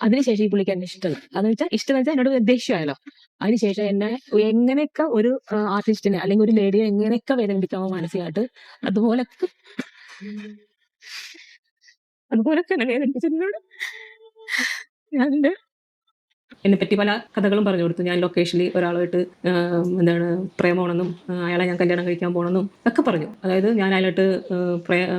അതിനുശേഷം ഈ പുള്ളിക്ക് എന്നെ ഇഷ്ടമല്ല അതെന്ന് വെച്ചാൽ ഇഷ്ടം വെച്ചാൽ എന്നോട് ദേഷ്യമായല്ലോ. അതിനുശേഷം എന്നെ എങ്ങനെയൊക്കെ ഒരു ആർട്ടിസ്റ്റിനെ അല്ലെങ്കിൽ ഒരു ലേഡിയെ എങ്ങനെയൊക്കെ വേദനിപ്പിക്കാമോ മാനസികമായിട്ട് അതുപോലൊക്കെ അതുപോലൊക്കെ എന്നെ വേദനിപ്പിച്ചതിനോട് ഞാൻ എന്റെ എന്നെ പറ്റി പല കഥകളും പറഞ്ഞു കൊടുത്തു. ഞാൻ ലൊക്കേഷനിൽ ഒരാളുമായിട്ട് എന്താണ് പ്രേമമാണെന്നും അയാളെ ഞാൻ കല്യാണം കഴിക്കാൻ പോകണമെന്നും ഒക്കെ പറഞ്ഞു. അതായത് ഞാൻ അയാളായിട്ട്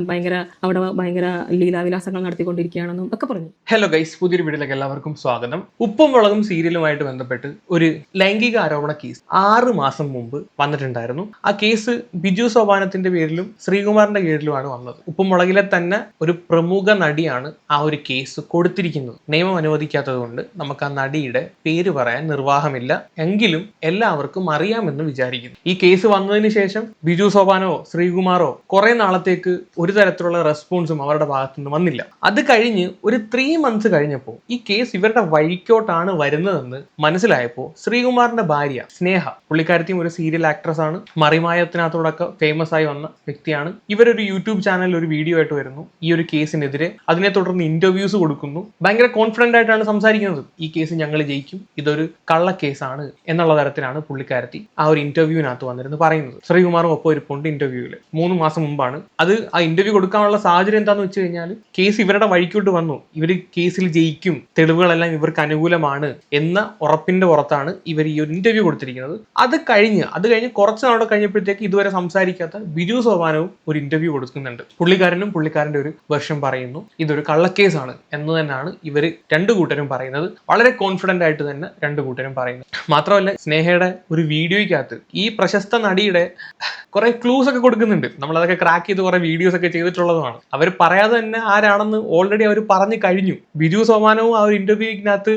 ഭയങ്കര അവിടെ ഭയങ്കര ലീലാവിലാസങ്ങൾ നടത്തിക്കൊണ്ടിരിക്കുകയാണെന്നും ഒക്കെ പറഞ്ഞു. ഹലോ ഗൈസ് പുതിയൊരു വീട്ടിലേക്ക് എല്ലാവർക്കും സ്വാഗതം. ഉപ്പും മുളകും സീരിയലുമായിട്ട് ബന്ധപ്പെട്ട് ഒരു ലൈംഗിക ആരോപണ കേസ് ആറ് മാസം മുമ്പ് വന്നിട്ടുണ്ടായിരുന്നു. ആ കേസ് ബിജു സോപാനത്തിന്റെ പേരിലും ശ്രീകുമാറിന്റെ പേരിലുമാണ് വന്നത്. ഉപ്പും മുളകിലെ തന്നെ ഒരു പ്രമുഖ നടിയാണ് ആ ഒരു കേസ് കൊടുത്തിരിക്കുന്നത്. നിയമം അനുവദിക്കാത്തത് കൊണ്ട് നമുക്ക് ആ നടിയുടെ പേര് പറയാൻ നിർവാഹമില്ല. എങ്കിലും എല്ലാവർക്കും അറിയാമെന്ന് വിചാരിക്കുന്നു. ഈ കേസ് വന്നതിന് ശേഷം ബിജു സോപാനോ ശ്രീകുമാറോ കുറെ നാളത്തേക്ക് ഒരു തരത്തിലുള്ള റെസ്പോൺസും അവരുടെ ഭാഗത്തുനിന്ന് വന്നില്ല. അത് കഴിഞ്ഞ് ഒരു ത്രീ മന്ത്സ് കഴിഞ്ഞപ്പോൾ ഈ കേസ് ഇവരുടെ വഴിക്കോട്ടാണ് വരുന്നതെന്ന് മനസ്സിലായപ്പോൾ ശ്രീകുമാറിന്റെ ഭാര്യ സ്നേഹ പുള്ളിക്കാരത്തിയും ഒരു സീരിയൽ ആക്ട്രസ് ആണ്. മറിമായത്തിനകത്തോടൊക്കെ ഫേമസ് ആയി വന്ന വ്യക്തിയാണ്. ഇവരൊരു യൂട്യൂബ് ചാനലിൽ ഒരു വീഡിയോ ആയിട്ട് വരുന്നു ഈ ഒരു കേസിനെതിരെ അതിനെ തുടർന്ന് ഇന്റർവ്യൂസ് കൊടുക്കുന്നു. ഭയങ്കര കോൺഫിഡന്റ് ആയിട്ടാണ് സംസാരിക്കുന്നത് ഈ കേസ് ജയിക്കും. ഇതൊരു കള്ള കേസാണ് എന്നുള്ള തരത്തിലാണ് പുള്ളിക്കാരത്തി ആ ഒരു ഇന്റർവ്യൂവിനകത്ത് വന്നിരുന്നു പറയുന്നത്. ശ്രീകുമാറും ഒപ്പം ഇരിപ്പുണ്ട് ഇന്റർവ്യൂവിൽ മൂന്ന് മാസം മുമ്പാണ്. അത് ആ ഇന്റർവ്യൂ കൊടുക്കാനുള്ള സാഹചര്യം എന്താണെന്ന് വെച്ച് കഴിഞ്ഞാൽ കേസ് ഇവരുടെ വഴിക്കോട്ട് വന്നു. ഇവർ കേസിൽ ജയിക്കും. തെളിവുകളെല്ലാം ഇവർക്ക് അനുകൂലമാണ് എന്ന ഉറപ്പിന്റെ പുറത്താണ് ഇവർ ഈ ഒരു ഇന്റർവ്യൂ കൊടുത്തിരിക്കുന്നത്. അത് കഴിഞ്ഞ് അത് കഴിഞ്ഞ് കുറച്ച് നാളെ കഴിഞ്ഞപ്പോഴത്തേക്ക് ഇതുവരെ സംസാരിക്കാത്ത ബിജു സോപാനവും ഒരു ഇന്റർവ്യൂ കൊടുക്കുന്നുണ്ട്. പുള്ളിക്കാരനും പുള്ളിക്കാരന്റെ ഒരു വർഷം പറയുന്നു. ഇതൊരു കള്ളക്കേസാണ് എന്ന് തന്നെയാണ് ഇവർ രണ്ടു കൂട്ടരും പറയുന്നത്. വളരെ കോൺഫിഡന്റ് ആയിട്ട് തന്നെ രണ്ട് കൂട്ടരും പറയുന്നു. മാത്രമല്ല സ്നേഹയുടെ ഒരു വീഡിയോയ്ക്കകത്ത് ഈ പ്രശസ്ത നടിയുടെ കുറേ ക്ലൂസ് ഒക്കെ കൊടുക്കുന്നുണ്ട്. നമ്മൾ അതൊക്കെ ക്രാക്ക് ചെയ്ത് കുറേ വീഡിയോസ് ഒക്കെ ചെയ്തിട്ടുള്ളതുമാണ്. അവർ പറയാതെ തന്നെ ആരാണെന്ന് ഓൾറെഡി അവർ പറഞ്ഞു കഴിഞ്ഞു. ബിജു സോമാനവും ആ ഒരു ഇന്റർവ്യൂവിനകത്ത്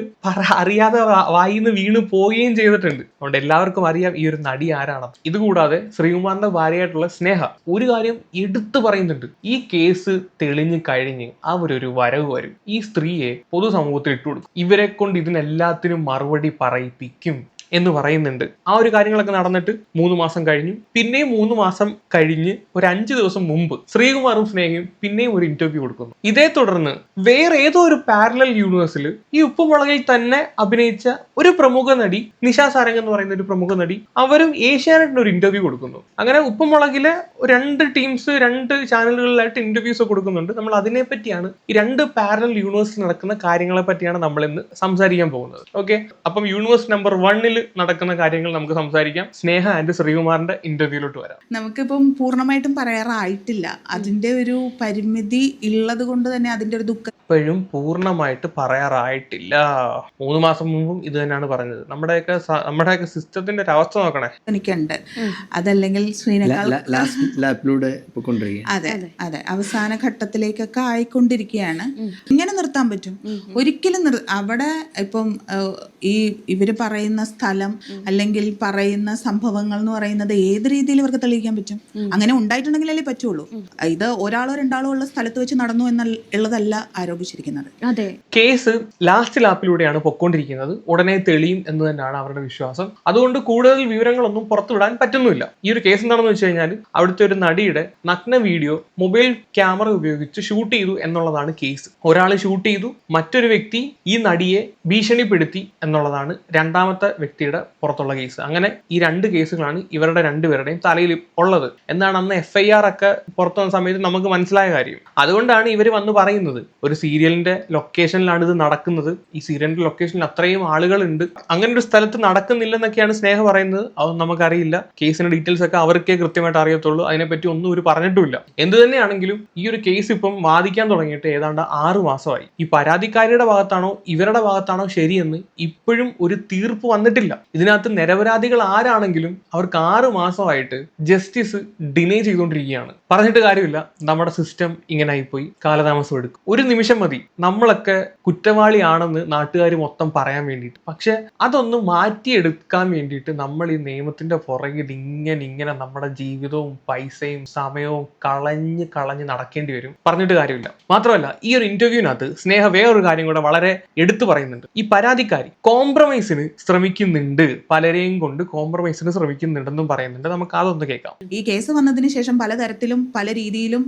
അറിയാതെ വായി വായിന്ന് വീണ് പോവുകയും ചെയ്തിട്ടുണ്ട്. അതുകൊണ്ട് എല്ലാവർക്കും അറിയാം ഈ ഒരു നടി ആരാണെന്ന്. ഇതുകൂടാതെ ശ്രീകുമാറിന്റെ ഭാര്യയായിട്ടുള്ള സ്നേഹ ഒരു കാര്യം എടുത്തു പറയുന്നുണ്ട്. ഈ കേസ് തെളിഞ്ഞു കഴിഞ്ഞ് അവരൊരു വരവ് വരും. ഈ സ്ത്രീയെ പൊതുസമൂഹത്തിൽ ഇട്ടുകൊടുക്കും. ഇവരെ കൊണ്ട് ഇതിനെല്ലാത്തിനും മറുപടി പറയിപ്പിക്കും. എന്ന് പറയുന്നുണ്ട്. ആ ഒരു കാര്യങ്ങളൊക്കെ നടന്നിട്ട് മൂന്ന് മാസം കഴിഞ്ഞു. പിന്നെയും മൂന്ന് മാസം കഴിഞ്ഞ് ഒരു അഞ്ച് ദിവസം മുമ്പ് ശ്രീകുമാറും സ്നേഹയും പിന്നെയും ഒരു ഇന്റർവ്യൂ കൊടുക്കുന്നു. ഇതേ തുടർന്ന് വേറെ ഏതോ ഒരു പാരലൽ യൂണിവേഴ്സിൽ ഈ ഉപ്പുമുളകിൽ തന്നെ അഭിനയിച്ച ഒരു പ്രമുഖ നടി നിഷാ സാരംഗ് എന്ന് പറയുന്ന ഒരു പ്രമുഖ നടി അവരും ഏഷ്യാനെറ്റിന് ഒരു ഇന്റർവ്യൂ കൊടുക്കുന്നു. അങ്ങനെ ഉപ്പുമുളകിലെ രണ്ട് ടീംസ് രണ്ട് ചാനലുകളിലായിട്ട് ഇന്റർവ്യൂസ് കൊടുക്കുന്നുണ്ട്. നമ്മൾ അതിനെ പറ്റിയാണ് ഈ രണ്ട് പാരലൽ യൂണിവേഴ്സിൽ നടക്കുന്ന കാര്യങ്ങളെ പറ്റിയാണ് നമ്മൾ ഇന്ന് സംസാരിക്കാൻ പോകുന്നത്. ഓക്കെ അപ്പം യൂണിവേഴ്സ് നമ്പർ വണ്ണിൽ നടക്കുന്ന കാര്യങ്ങൾ നമുക്ക് സംസാരിക്കാം. സ്നേഹ ആൻഡ് ശ്രീകുമാറിന്റെ ഇന്റർവ്യൂലോട്ട് വരാം. നമുക്കിപ്പം പൂർണമായിട്ടും പറയാറായിട്ടില്ല. അതിന്റെ ഒരു പരിമിതി ഉള്ളത് കൊണ്ട് തന്നെ അതിന്റെ ഒരു ദുഃഖം ഇപ്പോഴും പൂർണമായിട്ട് പറയാറായിട്ടില്ല. മൂന്ന് മാസം മുമ്പും ഇത് തന്നെയാണ് പറഞ്ഞത്. നമ്മുടെയൊക്കെ നമ്മുടെയൊക്കെ സിസ്റ്റത്തിന്റെ ഒരു അവസ്ഥ നോക്കണേ. എനിക്കുണ്ട്. അതല്ലെങ്കിൽ അതെ അതെ. അവസാന ഘട്ടത്തിലേക്കൊക്കെ ആയിക്കൊണ്ടിരിക്കുകയാണ്. ഇങ്ങനെ നിർത്താൻ പറ്റും. ഒരിക്കലും അവിടെ ഇപ്പം ഈ ഇവർ പറയുന്ന സ്ഥലം അല്ലെങ്കിൽ പറയുന്ന സംഭവങ്ങൾ എന്ന് പറയുന്നത് ഏത് രീതിയിൽ ഇവർക്ക് തെളിയിക്കാൻ പറ്റും? അങ്ങനെ ഉണ്ടായിട്ടുണ്ടെങ്കിലല്ലേ പറ്റുള്ളൂ. ഇത് ഒരാളോ രണ്ടാളോ ഉള്ള സ്ഥലത്ത് വെച്ച് നടന്നു എന്നുള്ളതല്ല ആരോപിച്ചിരിക്കുന്നത് അതെ. കേസ് ലാസ്റ്റ് ലാപ്പിലൂടെയാണ് പൊക്കോണ്ടിരിക്കുന്നത്. ഉടനെ തെളിയും എന്ന് തന്നെയാണ് അവരുടെ വിശ്വാസം. അതുകൊണ്ട് കൂടുതൽ വിവരങ്ങളൊന്നും പുറത്തുവിടാൻ പറ്റുന്നില്ല ഈ ഒരു കേസ് എന്താണെന്ന് വെച്ച് കഴിഞ്ഞാൽ അവിടുത്തെ ഒരു നടിയുടെ നഗ്ന വീഡിയോ മൊബൈൽ ക്യാമറ ഉപയോഗിച്ച് ഷൂട്ട് ചെയ്തു എന്നുള്ളതാണ് കേസ്. ഒരാൾ ഷൂട്ട് ചെയ്തു മറ്റൊരു വ്യക്തി ഈ നടിയെ ഭീഷണിപ്പെടുത്തി എന്നുള്ളതാണ് രണ്ടാമത്തെ വ്യക്തിയുടെ പുറത്തുള്ള കേസ്. അങ്ങനെ ഈ രണ്ട് കേസുകളാണ് ഇവരുടെ രണ്ടുപേരുടെയും തലയിൽ ഉള്ളത്. എന്നാണ് അന്ന് എഫ് ഐ ആർ ഒക്കെ പുറത്തു വന്ന സമയത്ത് നമുക്ക് മനസ്സിലായ കാര്യം. അതുകൊണ്ടാണ് ഇവർ വന്ന് പറയുന്നത്. ഒരു സീരിയലിന്റെ ലൊക്കേഷനിലാണ് ഇത് നടക്കുന്നത്. ഈ സീരിയലിന്റെ ലൊക്കേഷനിൽ അത്രയും ആളുകളുണ്ട്. അങ്ങനെ ഒരു സ്ഥലത്ത് നടക്കുന്നില്ലെന്നൊക്കെയാണ് സ്നേഹ പറയുന്നത്. അതൊന്നും നമുക്കറിയില്ല. കേസിന്റെ ഡീറ്റെയിൽസ് ഒക്കെ അവർക്കേ കൃത്യമായിട്ട് അറിയത്തുള്ളൂ. അതിനെപ്പറ്റി ഒന്നും ഒരു പറഞ്ഞിട്ടുമില്ല. എന്ത് തന്നെയാണെങ്കിലും ഈ ഒരു കേസ് ഇപ്പം വാദിക്കാൻ തുടങ്ങിയിട്ട് ഏതാണ്ട് ആറ് മാസമായി. ഈ പരാതിക്കാരിയുടെ ഭാഗത്താണോ ഇവരുടെ ഭാഗത്താണോ ശരിയെന്ന് ഇപ്പോഴും ഒരു തീർപ്പ് വന്നിട്ടില്ല. ഇതിനകത്ത് നിരപരാധികൾ ആരാണെങ്കിലും അവർക്ക് ആറ് മാസമായിട്ട് ജസ്റ്റിസ് ഡിനേ ചെയ്തുകൊണ്ടിരിക്കുകയാണ്. പറഞ്ഞിട്ട് കാര്യമില്ല. നമ്മുടെ സിസ്റ്റം ഇങ്ങനെ ആയിപ്പോയി. കാലതാമസം എടുക്കും. ഒരു നിമിഷം മതി. നമ്മളൊക്കെ കുറ്റവാളിയാണെന്ന് നാട്ടുകാർ മൊത്തം പറയാൻ വേണ്ടിയിട്ട്. പക്ഷെ അതൊന്ന് മാറ്റിയെടുക്കാൻ വേണ്ടിയിട്ട് നമ്മൾ ഈ നിയമത്തിന്റെ പുറകിൽ ഇങ്ങനെ ഇങ്ങനെ നമ്മുടെ ജീവിതവും പൈസയും സമയവും കളഞ്ഞ് കളഞ്ഞ് നടക്കേണ്ടി വരും. പറഞ്ഞിട്ട് കാര്യമില്ല. മാത്രമല്ല ഈ ഒരു ഇന്റർവ്യൂവിനകത്ത് സ്നേഹ വേറൊരു കാര്യം കൂടെ വളരെ എടുത്തു പറയുന്നുണ്ട്. ഈ പരാതിക്കാരി കോംപ്രമൈസിന് ശ്രമിക്കുന്നുണ്ട്. പലരെയും കൊണ്ട് കോംപ്രമൈസിന് ശ്രമിക്കുന്നുണ്ടെന്നും പറയുന്നുണ്ട്. നമുക്ക് അതൊന്ന് കേൾക്കാം. ഈ കേസ് വന്നതിന് ശേഷം പലതരത്തിലും പല രീതിയിലും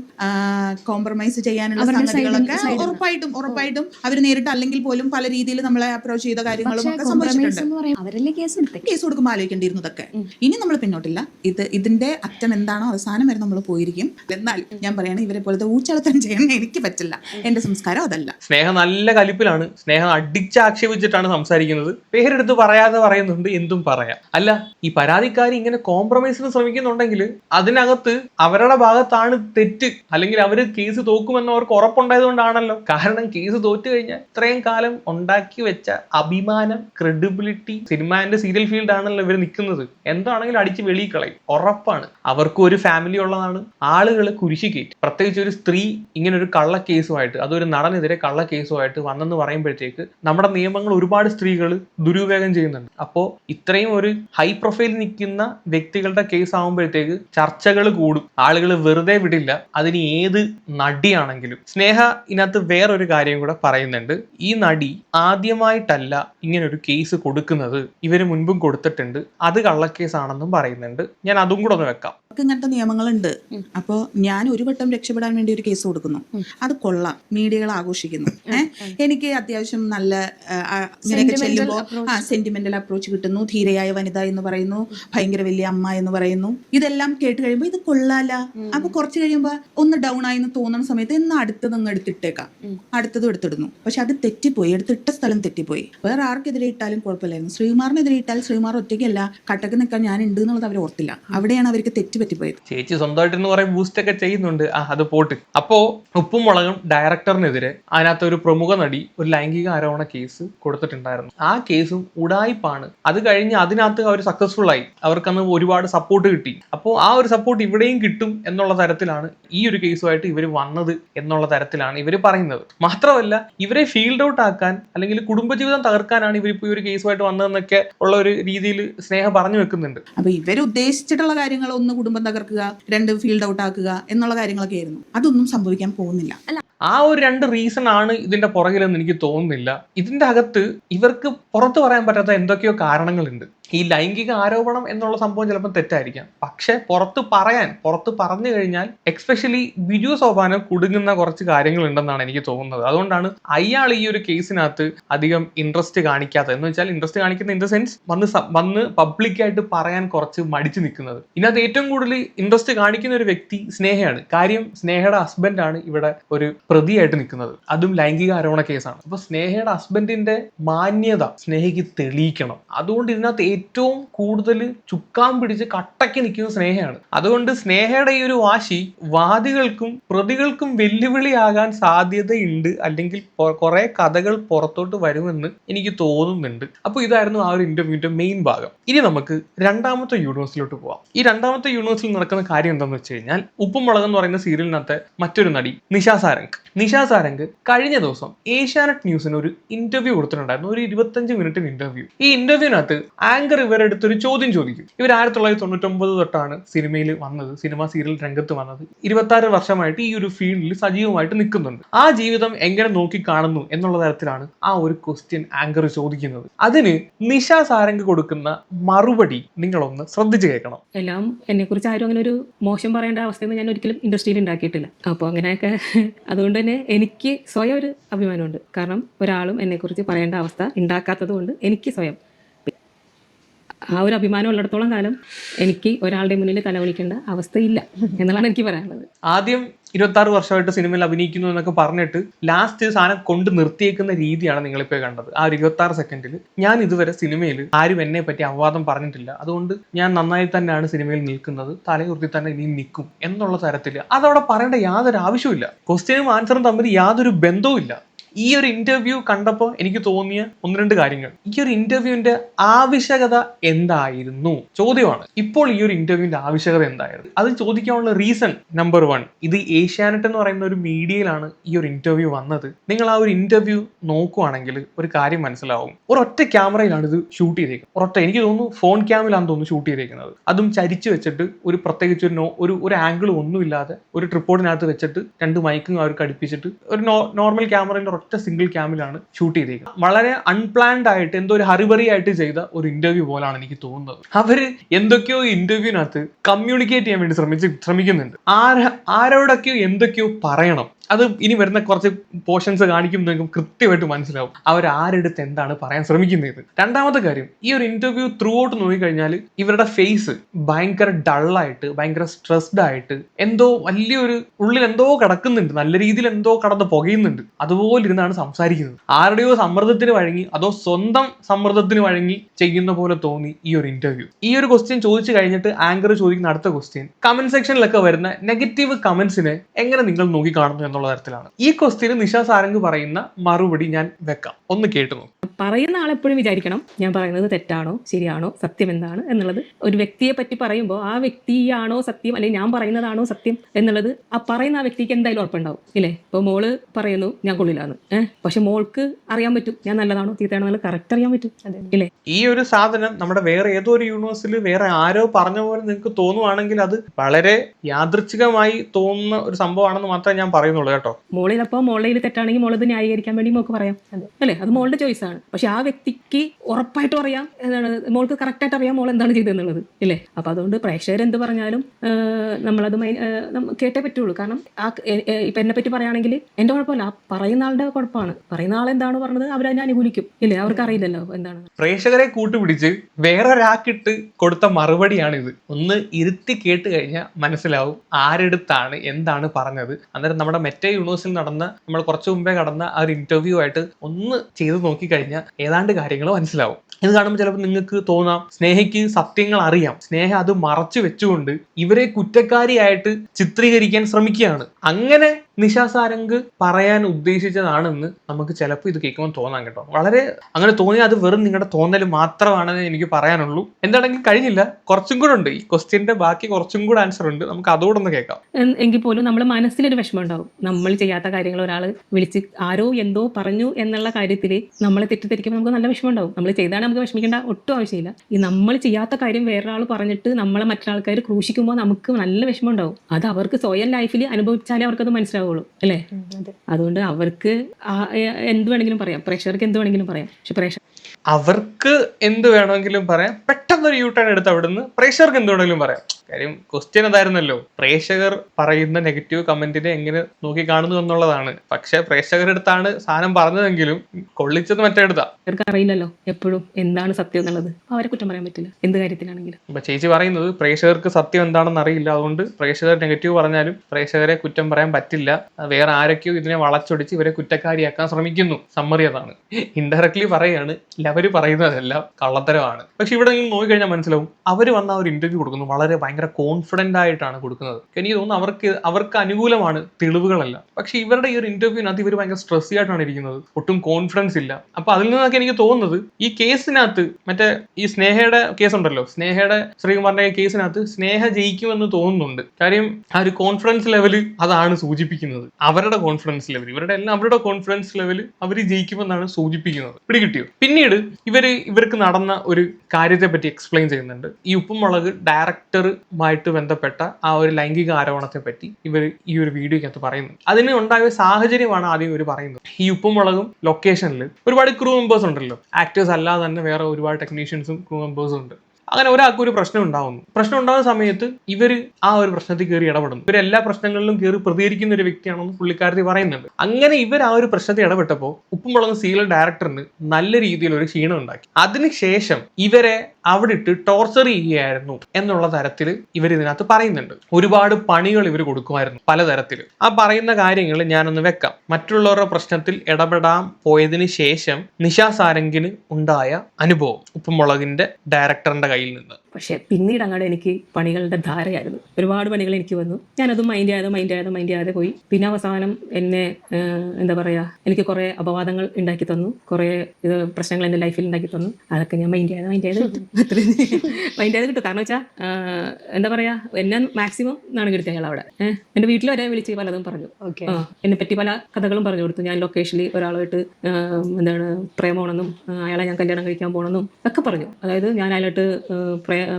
കോംപ്രമൈസ് ചെയ്യാനുള്ള സംഗതികളൊക്കെ ഉറപ്പായിട്ടും ഉറപ്പായിട്ടും അവർ നേരിട്ട് അല്ലെങ്കിൽ പോലും പല രീതിയിൽ നമ്മളെ അപ്രോച്ച് ചെയ്ത കാര്യങ്ങളും ഒക്കെ സംഭവിച്ചിട്ടുണ്ട് എന്ന് പറയും അവരല്ലേ കേസ് കൊടുക്കുമ്പോൾ ആലോചിക്കേണ്ടിയിരുന്നതൊക്കെ. ഇനി നമ്മൾ പിന്നോട്ടില്ല. ഇത് ഇതിന്റെ അറ്റം എന്താണോ അവസാനം വരെ നമ്മൾ പോയിരിക്കും. എന്നാൽ ഞാൻ പറയണ ഇവരെ പോലത്തെ ഊച്ചളത്തം ചെയ്യാൻ എനിക്ക് പറ്റില്ല. എന്റെ സംസ്കാരം അതല്ല. സ്നേഹം നല്ല കലിപ്പിലാണ്. സ്നേഹം അടിച്ച് ആക്ഷേപിച്ചിട്ടാണ് സംസാരിക്കുന്നത്. പേരെടുത്ത് പറയാതെ പറയുന്നുണ്ട് എന്തും പറയാം. അല്ല ഈ പരാതിക്കാരി ഇങ്ങനെ കോംപ്രമൈസിന് ശ്രമിക്കുന്നുണ്ടെങ്കിൽ അതിനകത്ത് അവരുടെ ഭാഗത്താണ് തെറ്റ്. അല്ലെങ്കിൽ അവർ കേസ് തോക്കുമെന്ന് അവർക്ക് ഉറപ്പുണ്ടായതുകൊണ്ടാണല്ലോ. കാരണം കേസ് തോറ്റു കഴിഞ്ഞാൽ ഇത്രയും കാലം ഉണ്ടാക്കി വെച്ച അഭിമാനം ക്രെഡിബിലിറ്റി സിനിമാന്റെ സീരിയൽ ഫീൽഡ് ആണല്ലോ ഇവർ നിൽക്കുന്നത്. എന്താണെങ്കിലും അടിച്ച് വെളിയിൽ കളയും. ഉറപ്പാണ്. അവർക്കും ഒരു ഫാമിലി ഉള്ളതാണ്. ആളുകൾ കുരിശി കയറ്റി. പ്രത്യേകിച്ച് ഒരു സ്ത്രീ ഇങ്ങനെ ഒരു കള്ള കേസുമായിട്ട് അതൊരു നടനെതിരെ കള്ള കേസുമായിട്ട് വന്നെന്ന് പറയുമ്പോഴത്തേക്ക് നമ്മുടെ നിയമങ്ങൾ ഒരുപാട് സ്ത്രീകൾ ദുരുപയോഗം ചെയ്യുന്നുണ്ട്. അപ്പോൾ ഇത്രയും ഒരു ഹൈ പ്രൊഫൈൽ നിൽക്കുന്ന വ്യക്തികളുടെ കേസ് ആകുമ്പോഴത്തേക്ക് ചർച്ചകൾ കൂടും. ആളുകൾ വെറുതെ വിടില്ല. അതിന് ഏത് നടിയാണെങ്കിലും. സ്നേഹ ഇതിനകത്ത് വേറൊരു കാര്യം കൂടെ പറയുന്നുണ്ട്. ഈ നടി ആദ്യമായിട്ടല്ല ഇങ്ങനെ ഒരു കേസ് കൊടുക്കുന്നത്. ഇവർ മുൻപും കൊടുത്തിട്ടുണ്ട്. അത് കള്ളക്കേസാണെന്നും പറയുന്നുണ്ട്. ഞാൻ അതും കൂടെ ഒന്ന് വെക്കാം. ഇങ്ങനത്തെ നിയമങ്ങളുണ്ട്. അപ്പോൾ ഞാൻ ഒരു വട്ടം രക്ഷപ്പെടാൻ വേണ്ടി ഒരു കേസ് കൊടുക്കുന്നു. അത് കൊള്ളാം. മീഡിയകൾ ആഘോഷിക്കുന്നു. എനിക്ക് അത്യാവശ്യം നല്ല ഇങ്ങനെയൊക്കെ ചെല്ലുമ്പോൾ ആ സെന്റിമെന്റൽ അപ്രോച്ച് കിട്ടുന്നു. ധീരയായ വനിത എന്ന് പറയുന്നു. ഭയങ്കര വലിയ അമ്മ എന്ന് പറയുന്നു. ഇതെല്ലാം കേട്ട് കഴിയുമ്പോൾ ഇത് കൊള്ളാല. അപ്പൊ കുറച്ച് കഴിയുമ്പോൾ ഒന്ന് ഡൗൺ ആയി എന്ന് തോന്നുന്ന സമയത്ത് എന്നാ അടുത്തത് അങ്ങ് എടുത്തിട്ടേക്കാം. അടുത്തതും എടുത്തിടുന്നു. പക്ഷെ അത് തെറ്റിപ്പോയി. എടുത്തിട്ട സ്ഥലം തെറ്റിപ്പോയി. വേറെ ആർക്കെതിരെ ഇട്ടാലും കുഴപ്പമില്ലായിരുന്നു. ശ്രീമാറിനെതിരെ ഇട്ടാൽ ശ്രീമാർ ഒറ്റയ്ക്കല്ല. കട്ടക്ക് നിൽക്കാൻ ഞാൻ ഉണ്ട് എന്നുള്ളത് അവരെ ഓർത്തില്ല. അവിടെയാണ് അവർക്ക് തെറ്റ് പറ്റിപ്പോയത്. ചേച്ചി സ്വന്തമായിട്ട് എന്ന് ബൂസ്റ്റ് ഒക്കെ ചെയ്യുന്നുണ്ട്. ആ അത് പോട്ട്. അപ്പോ ഉപ്പും മുളകും ഡയറക്ടറിനെതിരെ അതിനകത്ത് ഒരു പ്രമുഖ നടി ഒരു ലൈംഗിക ആരോപണ കേസ് കൊടുത്തിട്ടുണ്ടായിരുന്നു. ആ കേസും ഉടായിപ്പാണ്. അത് കഴിഞ്ഞ് അതിനകത്ത് അവർ സക്സസ്ഫുൾ ആയി. അവർക്കന്ന് ഒരുപാട് സപ്പോർട്ട് കിട്ടി. അപ്പോൾ ആ ഒരു സപ്പോർട്ട് ഇവിടെയും കിട്ടും എന്നുള്ള തരത്തിലാണ് ഈ ഒരു കേസുമായിട്ട് ഇവർ വന്നത് എന്നുള്ള തരത്തിലാണ് ഇവർ പറയുന്നത്. മാത്രമല്ല ഇവരെ ഫീൽഡ് ഔട്ട് ആക്കാൻ അല്ലെങ്കിൽ കുടുംബജീവിതം തകർക്കാനാണ് ഇവർ ഇപ്പൊ ഈ ഒരു കേസുമായിട്ട് വന്നതെന്നൊക്കെ ഉള്ള ഒരു രീതിയിൽ സ്നേഹ പറഞ്ഞു വെക്കുന്നുണ്ട്. അപ്പൊ ഇവർ ഉദ്ദേശിച്ചിട്ടുള്ള കാര്യങ്ങൾ ഒന്ന് കുടുംബം തകർക്കുക രണ്ട് ഫീൽഡ് ഔട്ട് ആക്കുക എന്നുള്ള കാര്യങ്ങളൊക്കെ ആയിരുന്നു. അതൊന്നും സംഭവിക്കാൻ പോകുന്നില്ല. ആ ഒരു രണ്ട് റീസൺ ആണ് ഇതിന്റെ പുറകിലെന്ന് എനിക്ക് തോന്നുന്നില്ല. ഇതിന്റെ അകത്ത് ഇവർക്ക് പുറത്തു പറയാൻ പറ്റാത്ത എന്തൊക്കെയോ കാരണങ്ങളുണ്ട്. ഈ ലൈംഗിക ആരോപണം എന്നുള്ള സംഭവം ചിലപ്പോൾ തെറ്റായിരിക്കാം. പക്ഷെ പുറത്ത് പറയാൻ പുറത്ത് പറഞ്ഞു കഴിഞ്ഞാൽ എക്സ്പെഷ്യലി ബിജു സോപാനം കുടുങ്ങുന്ന കുറച്ച് കാര്യങ്ങളുണ്ടെന്നാണ് എനിക്ക് തോന്നുന്നത്. അതുകൊണ്ടാണ് അയാൾ ഈ ഒരു കേസിനകത്ത് അധികം ഇൻട്രസ്റ്റ് കാണിക്കാത്തത്. എന്ന് വെച്ചാൽ ഇൻട്രസ്റ്റ് കാണിക്കുന്ന ഇൻ ദ സെൻസ് വന്ന് വന്ന് പബ്ലിക്കായിട്ട് പറയാൻ കുറച്ച് മടിച്ചു നിൽക്കുന്നത്. ഇതിനകത്ത് ഏറ്റവും കൂടുതൽ ഇൻട്രസ്റ്റ് കാണിക്കുന്ന ഒരു വ്യക്തി സ്നേഹയാണ്. കാര്യം സ്നേഹയുടെ ഹസ്ബൻഡാണ് ഇവിടെ ഒരു പ്രതിയായിട്ട് നിൽക്കുന്നത്. അതും ലൈംഗിക ആരോപണ കേസാണ്. അപ്പൊ സ്നേഹയുടെ ഹസ്ബൻഡിന്റെ മാന്യത സ്നേഹയ്ക്ക് തെളിയിക്കണം. അതുകൊണ്ട് ഇതിനകത്ത് ഏറ്റവും കൂടുതൽ ചുക്കാൻ പിടിച്ച് കട്ടയ്ക്ക് നിൽക്കുന്ന സ്നേഹയാണ്. അതുകൊണ്ട് സ്നേഹയുടെ ഈ ഒരു വാശി വാദികൾക്കും പ്രതികൾക്കും വെല്ലുവിളിയാകാൻ സാധ്യതയുണ്ട്. അല്ലെങ്കിൽ കുറെ കഥകൾ പുറത്തോട്ട് വരുമെന്ന് എനിക്ക് തോന്നുന്നുണ്ട്. അപ്പോൾ ഇതായിരുന്നു ആ ഒരു ഇന്റർവ്യൂവിന്റെ മെയിൻ ഭാഗം. ഇനി നമുക്ക് രണ്ടാമത്തെ യൂണിവേഴ്സിലോട്ട് പോവാം. ഈ രണ്ടാമത്തെ യൂണിവേഴ്സിൽ നടക്കുന്ന കാര്യം എന്താണെന്ന് വെച്ച് കഴിഞ്ഞാൽ ഉപ്പും മുളക് എന്ന് പറയുന്ന സീരിയലിനകത്തെ മറ്റൊരു നടി നിഷാ സാരംഗ്. നിഷ സാരംഗ് കഴിഞ്ഞ ദിവസം ഏഷ്യാനെറ്റ് ന്യൂസിന് ഒരു ഇന്റർവ്യൂ കൊടുത്തിട്ടുണ്ടായിരുന്നു. ഒരു ഇരുപത്തഞ്ച് മിനിറ്റ് ഇന്റർവ്യൂ ഈ ഇന്റർവ്യൂവിനകത്ത് ആങ്കർ ഇവരുടെ അടുത്തൊരു ചോദ്യം ചോദിക്കും. ഇവർ ആയിരത്തി തൊള്ളായിരത്തി തൊണ്ണൂറ്റൊമ്പത് തൊട്ടാണ് സിനിമയിൽ വന്നത്. സിനിമ സീരിയൽ രംഗത്ത് വന്നത്. ഇരുപത്തി ആറ് വർഷമായിട്ട് ഈ ഒരു ഫീൽഡിൽ സജീവമായിട്ട് നിൽക്കുന്നുണ്ട്. ആ ജീവിതം എങ്ങനെ നോക്കി കാണുന്നു എന്നുള്ള തരത്തിലാണ് ആ ഒരു ക്വസ്റ്റ്യൻ ആങ്കർ ചോദിക്കുന്നത്. അതിന് നിഷ സാരംഗ് കൊടുക്കുന്ന മറുപടി നിങ്ങളൊന്ന് ശ്രദ്ധിച്ചു കേൾക്കണം. എല്ലാം എന്നെ കുറിച്ച് ആരും അങ്ങനെ ഒരു മോശം പറയേണ്ട അവസ്ഥയൊന്നും ഞാൻ ഒരിക്കലും ഇൻഡസ്ട്രിയിൽ ഉണ്ടാക്കിയിട്ടില്ല. അപ്പോൾ അങ്ങനെയൊക്കെ അതുകൊണ്ട് തന്നെ എനിക്ക് സ്വയം ഒരു അഭിമാനമുണ്ട്. കാരണം ഒരാളും എന്നെക്കുറിച്ച് പറയേണ്ട അവസ്ഥ ഉണ്ടാക്കാത്തത് കൊണ്ട് എനിക്ക് സ്വയം ആ ഒരു അഭിമാനം ഉള്ളിടത്തോളം കാലം എനിക്ക് ഒരാളുടെ മുന്നിൽ തലവലിക്കേണ്ട അവസ്ഥയില്ല എന്നുള്ളതാണ് എനിക്ക് പറയാനുള്ളത്. ആദ്യം ഇരുപത്തി ആറ് വർഷമായിട്ട് സിനിമയിൽ അഭിനയിക്കുന്നു എന്നൊക്കെ പറഞ്ഞിട്ട് ലാസ്റ്റ് സാധനം കൊണ്ട് നിർത്തിയേക്കുന്ന രീതിയാണ് നിങ്ങളിപ്പോൾ കണ്ടത്. ആ ഒരു ഇരുപത്തി ആറ് സെക്കൻഡിൽ ഞാൻ ഇതുവരെ സിനിമയിൽ ആരും എന്നെ പറ്റി അപവാദം പറഞ്ഞിട്ടില്ല. അതുകൊണ്ട് ഞാൻ നന്നായി തന്നെയാണ് സിനിമയിൽ നിൽക്കുന്നത്. തലയുർത്തി തന്നെ ഇനി നിൽക്കും എന്നുള്ള തരത്തിൽ അതവിടെ പറയേണ്ട യാതൊരു ആവശ്യമില്ല ക്വസ്റ്റ്യനും ആൻസറും തമ്മിൽ യാതൊരു ബന്ധവും ഇല്ല ഈ ഒരു ഇന്റർവ്യൂ കണ്ടപ്പോൾ എനിക്ക് തോന്നിയ ഒന്ന് രണ്ട് കാര്യങ്ങൾ. ഈ ഒരു ഇന്റർവ്യൂവിന്റെ ആവശ്യകത എന്തായിരുന്നു? ചോദ്യമാണ്. ഇപ്പോൾ ഈ ഒരു ഇന്റർവ്യൂവിന്റെ ആവശ്യകത എന്തായിരുന്നു? അത് ചോദിക്കാനുള്ള റീസൺ നമ്പർ വൺ ഇത് ഏഷ്യാനെറ്റ് എന്ന് പറയുന്ന ഒരു മീഡിയയിലാണ് ഈ ഒരു ഇന്റർവ്യൂ വന്നത്. നിങ്ങൾ ആ ഒരു ഇന്റർവ്യൂ നോക്കുവാണെങ്കിൽ ഒരു കാര്യം മനസ്സിലാവും. ഒരൊറ്റ ക്യാമറയിലാണ് ഇത് ഷൂട്ട് ചെയ്തേക്കുന്നത്. ഒരൊറ്റ എനിക്ക് തോന്നുന്നു ഫോൺ ക്യാമിലാണ് തോന്നുന്നു ഷൂട്ട് ചെയ്തേക്കുന്നത്. അതും ചരിച്ചു വെച്ചിട്ട് ഒരു പ്രത്യേകിച്ച് ഒരു ഒരു ഒരു ആംഗിൾ ഒന്നുമില്ലാതെ ഒരു ട്രിപ്പോർഡിനകത്ത് വെച്ചിട്ട് രണ്ട് മൈക്കും അവർക്ക് അടുപ്പിച്ചിട്ട് ഒരു നോർമൽ ക്യാമറയിൽ ഒറ്റ സിംഗിൾ ക്യാമിലാണ് ഷൂട്ട് ചെയ്തേക്കുന്നത്. വളരെ അൺപ്ലാൻഡ് ആയിട്ട് എന്തോ ഒരു ഹറിബറി ആയിട്ട് ചെയ്ത ഒരു ഇന്റർവ്യൂ പോലാണ് എനിക്ക് തോന്നുന്നത്. അവർ എന്തൊക്കെയോ ഇന്റർവ്യൂവിനകത്ത് കമ്മ്യൂണിക്കേറ്റ് ചെയ്യാൻ വേണ്ടി ശ്രമിച്ച് ശ്രമിക്കുന്നുണ്ട്. ആര ആരോടൊക്കെയോ എന്തൊക്കെയോ പറയണം. അത് ഇനി വരുന്ന കുറച്ച് പോർഷൻസ് കാണിക്കുമ്പോൾ നിങ്ങൾക്ക് കൃത്യമായിട്ട് മനസ്സിലാവും. അവർ ആരെടുത്ത് എന്താണ് പറയാൻ ശ്രമിക്കുന്നത്? രണ്ടാമത്തെ കാര്യം ഈ ഒരു ഇന്റർവ്യൂ ത്രൂ ഔട്ട് നോക്കിക്കഴിഞ്ഞാൽ ഇവരുടെ ഫേസ് ഭയങ്കര ഡള്ളായിട്ട് ഭയങ്കര സ്ട്രെസ്ഡ് ആയിട്ട് എന്തോ വലിയൊരു ഉള്ളിൽ എന്തോ കിടക്കുന്നുണ്ട്. നല്ല രീതിയിൽ എന്തോ കടന്ന് പുകയുന്നുണ്ട്. അതുപോലെ ഇരുന്നാണ് സംസാരിക്കുന്നത്. ആരുടെയോ സമ്മർദ്ദത്തിന് വഴങ്ങി അതോ സ്വന്തം സമ്മർദ്ദത്തിന് വഴങ്ങി ചെയ്യുന്ന പോലെ തോന്നി ഈ ഒരു ഇന്റർവ്യൂ ഈ ഒരു ക്വസ്റ്റ്യൻ ചോദിച്ചു കഴിഞ്ഞിട്ട് ആങ്കർ ചോദിക്കുന്ന അടുത്ത ക്വസ്റ്റ്യൻ കമന്റ് സെക്ഷനിലൊക്കെ വരുന്ന നെഗറ്റീവ് കമന്റ്സിനെ എങ്ങനെ നിങ്ങൾ നോക്കി കാണുന്നു എന്നുള്ള തരത്തിലാണ്. ഈ ക്വസ്റ്റ്യന് നിഷ സാരംഗ് പറയുന്ന മറുപടി ഞാൻ വെക്കാം. ഒന്ന് കേട്ടു പറയുന്ന പറയുന്ന ആളെപ്പോഴും വിചാരിക്കണം ഞാൻ പറയുന്നത് തെറ്റാണോ ശരിയാണോ സത്യം എന്താണ് എന്നുള്ളത്. ഒരു വ്യക്തിയെ പറ്റി പറയുമ്പോൾ ആ വ്യക്തിയാണോ സത്യം അല്ലെങ്കിൽ ഞാൻ പറയുന്നതാണോ സത്യം എന്നുള്ളത് ആ പറയുന്ന ആ വ്യക്തിക്ക് എന്തായാലും ഉറപ്പുണ്ടാവും ഇല്ലേ? ഇപ്പോൾ മോൾ പറയുന്നു ഞാൻ കൊള്ളില്ലാന്ന്. ഏഹ് പക്ഷെ മോൾക്ക് അറിയാൻ പറ്റും ഞാൻ നല്ലതാണോ ചീത്തയാണോ എന്നുള്ളത് കറക്റ്റ് അറിയാൻ പറ്റും ഇല്ലേ? ഈ ഒരു സാധനം നമ്മുടെ വേറെ ഏതോ ഒരു യൂണിവേഴ്സിൽ വേറെ ആരോ പറഞ്ഞ പോലെ നിങ്ങൾക്ക് തോന്നുവാണെങ്കിൽ അത് വളരെ യാദൃച്ഛികമായി തോന്നുന്ന ഒരു സംഭവമാണെന്ന് മാത്രമേ ഞാൻ പറയുന്നുള്ളൂ. കേട്ടോ. മോളിലപ്പോ മോളിൽ തെറ്റാണെങ്കിൽ മോളത് ന്യായീകരിക്കാൻ വേണ്ടി മോൾക്ക് പറയാം. അല്ലേ? അത് മോളുടെ ചോയ്സ് ആണ്. പക്ഷെ ആ വ്യക്തിക്ക് ഉറപ്പായിട്ട് അറിയാം എന്താണ് മോൾക്ക് കറക്റ്റ് ആയിട്ട് അറിയാം മോൾ എന്താണ് ചെയ്തതെന്നുള്ളത്. ഇല്ലേ? അപ്പൊ അതുകൊണ്ട് പ്രേക്ഷകർ എന്ത് പറഞ്ഞാലും നമ്മളത് കേട്ടേ പറ്റുള്ളൂ. കാരണം ആ ഇപ്പൊ എന്നെ പറ്റി പറയുകയാണെങ്കിൽ എന്റെ കുഴപ്പമില്ല. ആ പറയുന്ന ആളുടെ കുഴപ്പമാണ്. പറയുന്ന ആൾ എന്താണ് പറഞ്ഞത് അവരതിനെ അനുകൂലിക്കും. ഇല്ലേ? അവർക്ക് അറിയില്ലല്ലോ എന്താണ്. പ്രേക്ഷകരെ കൂട്ടുപിടിച്ച് വേറെ ഒരാക്കിട്ട് കൊടുത്ത മറുപടിയാണിത്. ഒന്ന് ഇരുത്തി കേട്ട് കഴിഞ്ഞാൽ മനസ്സിലാവും ആരെടുത്താണ് എന്താണ് പറഞ്ഞത്. അന്നേരം നമ്മുടെ മെറ്റ യൂണിവേഴ്സിൽ നടന്ന നമ്മൾ കുറച്ച് മുമ്പേ കടന്ന ആ ഒരു ഇന്റർവ്യൂ ആയിട്ട് ഒന്ന് ചെയ്ത് നോക്കിക്കഴിഞ്ഞാൽ ഏതാണ്ട് കാര്യങ്ങൾ മനസ്സിലാവും. ഇത് കാണുമ്പോൾ ചിലപ്പോൾ നിങ്ങൾക്ക് തോന്നാം സ്നേഹയ്ക്ക് സത്യങ്ങൾ അറിയാം. സ്നേഹ അത് മറച്ചു വെച്ചുകൊണ്ട് ഇവരെ കുറ്റക്കാരിയായിട്ട് ചിത്രീകരിക്കാൻ ശ്രമിക്കുകയാണ്. അങ്ങനെ നിശാ സാരംഗ് പറയാൻ ഉദ്ദേശിച്ചതാണെന്ന് നമുക്ക് ചിലപ്പോൾ ഇത് കേൾക്കുമ്പോൾ തോന്നാൻ കേട്ടോ. വളരെ അങ്ങനെ തോന്നി അത് വെറും നിങ്ങളുടെ തോന്നൽ മാത്രമാണെന്ന് എനിക്ക് പറയാനുള്ളൂ. എന്താണെങ്കിൽ കഴിഞ്ഞില്ല. കുറച്ചും കൂടെ ഉണ്ട്. ഈ ക്വസ്റ്റ്യന്റെ ബാക്കി കുറച്ചും കൂടെ ആൻസർ ഉണ്ട്. നമുക്ക് അതുകൂടെ ഒന്ന് കേൾക്കാം. എങ്കിൽ പോലും നമ്മുടെ മനസ്സിലൊരു വിഷമം ഉണ്ടാവും. നമ്മൾ ചെയ്യാത്ത കാര്യങ്ങൾ ഒരാൾ വിളിച്ച് ആരോ എന്തോ പറഞ്ഞു എന്നുള്ള കാര്യത്തിൽ നമ്മളെ തെറ്റിദ്ധരിക്കുമ്പോൾ നമുക്ക് നല്ല വിഷമം ഉണ്ടാവും. നമ്മൾ ചെയ്താണ് നമുക്ക് വിഷമിക്കേണ്ട ഒട്ടും ആവശ്യമില്ല. ഈ നമ്മൾ ചെയ്യാത്ത കാര്യം വേറൊരാൾ പറഞ്ഞിട്ട് നമ്മളെ മറ്റൊരാൾക്കാർ ക്രൂശിക്കുമ്പോൾ നമുക്ക് നല്ല വിഷമം ഉണ്ടാവും. അത് അവർക്ക് സ്വയം ലൈഫിൽ അനുഭവിച്ചാലേ അവർക്കത് മനസ്സിലാവുള്ളൂ അല്ലേ? അതുകൊണ്ട് അവർക്ക് എന്ത് വേണമെങ്കിലും പറയാം. പ്രേക്ഷകർക്ക് എന്ത് വേണമെങ്കിലും പറയാം. പക്ഷെ പ്രേക്ഷകർ അവർക്ക് എന്ത് വേണമെങ്കിലും പറയാം. പെട്ടെന്നൊരു യൂ ടേൺ എടുത്ത് അവിടുന്ന് പ്രേക്ഷകർക്ക് എന്ത് വേണമെങ്കിലും പറയാം. കാര്യം ക്വസ്റ്റ്യൻ അതായിരുന്നല്ലോ. പ്രേക്ഷകർ പറയുന്ന നെഗറ്റീവ് കമന്റിനെ എങ്ങനെ നോക്കി കാണുന്നു എന്നുള്ളതാണ്. പക്ഷെ പ്രേക്ഷകരെടുത്താണ് സാധനം പറഞ്ഞതെങ്കിലും കൊള്ളിച്ചത് മറ്റേടുത്താ അവർക്ക് അറിയില്ലല്ലോ എപ്പോഴും എന്താണ് സത്യം എന്നുള്ളത്. അവരെ കുറ്റം പറയാൻ പറ്റില്ല. എന്ത് കാര്യത്തിലാണെങ്കിലും. ഇപ്പൊ ചേച്ചി പറയുന്നത് പ്രേക്ഷകർക്ക് സത്യം എന്താണെന്ന് അറിയില്ല. അതുകൊണ്ട് പ്രേക്ഷകർ നെഗറ്റീവ് പറഞ്ഞാലും പ്രേക്ഷകരെ കുറ്റം പറയാൻ പറ്റില്ല. വേറെ ആരൊക്കെയോ ഇതിനെ വളച്ചൊടിച്ച് ഇവരെ കുറ്റക്കാരിയാക്കാൻ ശ്രമിക്കുന്നു. സമ്മറി അതാണ്. ഇൻഡയറക്ട്ലി പറയാണ്. അവർ പറയുന്നതെല്ലാം കള്ളത്തരമാണ്. പക്ഷെ ഇവിടെ നിങ്ങൾ നോക്കിക്കഴിഞ്ഞാൽ മനസ്സിലാവും. അവർ വന്ന ആ ഒരു ഇന്റർവ്യൂ കൊടുക്കുന്നു. വളരെ ഭയങ്കര കോൺഫിഡന്റ് ആയിട്ടാണ് കൊടുക്കുന്നത്. എനിക്ക് തോന്നുന്നു അവർക്ക് അവർക്ക് അനുകൂലമാണ് തെളിവുകളല്ല. പക്ഷേ ഇവരുടെ ഈ ഒരു ഇന്റർവ്യൂവിനകത്ത് ഇവർ ഭയങ്കര സ്ട്രെസ് ആയിട്ടാണ് ഇരിക്കുന്നത്. ഒട്ടും കോൺഫിഡൻസ് ഇല്ല. അപ്പൊ അതിൽ നിന്നൊക്കെ എനിക്ക് തോന്നുന്നത് ഈ കേസിനകത്ത് മറ്റേ ഈ സ്നേഹയുടെ കേസ് ഉണ്ടല്ലോ സ്നേഹയുടെ ശ്രീകുമാറിന്റെ കേസിനകത്ത് സ്നേഹ ജയിക്കുമെന്ന് തോന്നുന്നുണ്ട്. കാര്യം ആ ഒരു കോൺഫിഡൻസ് ലെവൽ അതാണ് സൂചിപ്പിക്കുന്നത്. അവരുടെ കോൺഫിഡൻസ് ലെവൽ ഇവരുടെ എല്ലാം അവരുടെ കോൺഫിഡൻസ് ലെവൽ അവർ ജയിക്കുമെന്നാണ് സൂചിപ്പിക്കുന്നത്. പിടികിട്ടിയോ? പിന്നീട് ഇവർ ഇവർക്ക് നടന്ന ഒരു കാര്യത്തെ പറ്റി എക്സ്പ്ലെയിൻ ചെയ്യുന്നുണ്ട്. ഈ ഉപ്പുമുളക് ഡയറക്ടറുമായിട്ട് ബന്ധപ്പെട്ട ആ ഒരു ലൈംഗിക ആരോപണത്തെ പറ്റി ഇവർ ഈ ഒരു വീഡിയോക്കകത്ത് പറയുന്നു അതിന് ഉണ്ടായ സാഹചര്യമാണ് ആദ്യം ഇവർ പറയുന്നത്. ഈ ഉപ്പും മുളകും ലൊക്കേഷനിൽ ഒരുപാട് ക്രൂ മെമ്പേഴ്സ് ഉണ്ടല്ലോ. ആക്ടേഴ്സ് അല്ലാതെ തന്നെ വേറെ ഒരുപാട് ടെക്നീഷ്യൻസും ക്രൂ മെമ്പേഴ്സും ഉണ്ട്. അങ്ങനെ ഒരാൾക്ക് ഒരു പ്രശ്നം ഉണ്ടാവുന്നു. പ്രശ്നം ഉണ്ടാകുന്ന സമയത്ത് ഇവർ ആ ഒരു പ്രശ്നത്തിൽ കയറി ഇടപെടുന്നു. ഇവർ എല്ലാ പ്രശ്നങ്ങളിലും കയറി പ്രതികരിക്കുന്ന ഒരു വ്യക്തിയാണെന്ന് പുള്ളിക്കാരത്തി പറയുന്നുണ്ട്. അങ്ങനെ ഇവർ ആ ഒരു പ്രശ്നത്തിൽ ഇടപെട്ടപ്പോൾ ഉപ്പുമുളക് സീരിയൽ ഡയറക്ടറിന് നല്ല രീതിയിൽ ഒരു ക്ഷീണം ഉണ്ടാക്കി. അതിനുശേഷം ഇവരെ അവിടെ ഇട്ട് ടോർച്ചർ ചെയ്യുകയായിരുന്നു എന്നുള്ള തരത്തിൽ ഇവർ ഇതിനകത്ത് പറയുന്നുണ്ട്. ഒരുപാട് പണികൾ ഇവർ കൊടുക്കുമായിരുന്നു പലതരത്തിൽ ആ പറയുന്ന കാര്യങ്ങൾ ഞാനൊന്ന് വെക്കാം. മറ്റുള്ളവരുടെ പ്രശ്നത്തിൽ ഇടപെടാൻ പോയതിന് ശേഷം നിഷാ സാരംഗിന് ഉണ്ടായ അനുഭവം ഉപ്പുമുളകിന്റെ ഡയറക്ടറിന്റെ കയ്യിൽ നിന്ന്. പക്ഷേ പിന്നീട് അങ്ങോട്ട് എനിക്ക് പണികളുടെ ധാരയായിരുന്നു. ഒരുപാട് പണികൾ എനിക്ക് വന്നു. ഞാനത് മൈൻഡ് ചെയ്യാതെ മൈൻഡ് ചെയ്യാതെ മൈൻഡ് ചെയ്യാതെ പോയി. പിന്നെ അവസാനം എന്നെ എന്താ പറയുക എനിക്ക് കുറേ അപവാദങ്ങൾ ഉണ്ടാക്കി തന്നു. കുറേ പ്രശ്നങ്ങൾ എന്റെ ലൈഫിൽ ഉണ്ടാക്കി തന്നു. അതൊക്കെ ഞാൻ മൈൻഡ് ചെയ്യാതെ മൈൻഡ് ചെയ്ത് മൈൻഡ് ചെയ്ത് കിട്ടും കാരണം വെച്ചാൽ എന്താ പറയാ എന്നെ മാക്സിമം നാണം കെടുത്തി അയാൾ അവിടെ. എന്റെ വീട്ടിൽ വരെ വിളിച്ച് പലതും പറഞ്ഞു. എന്നെ പറ്റി പല കഥകളും പറഞ്ഞു കൊടുത്തു. ഞാൻ ലൊക്കേഷനിൽ ഒരാളായിട്ട് എന്താണ് പ്രേമമാണെന്നും പോണെന്നും അയാളെ ഞാൻ കല്യാണം കഴിക്കാൻ പോകണമെന്നും ഒക്കെ പറഞ്ഞു. അതായത് ഞാൻ അയാളായിട്ട്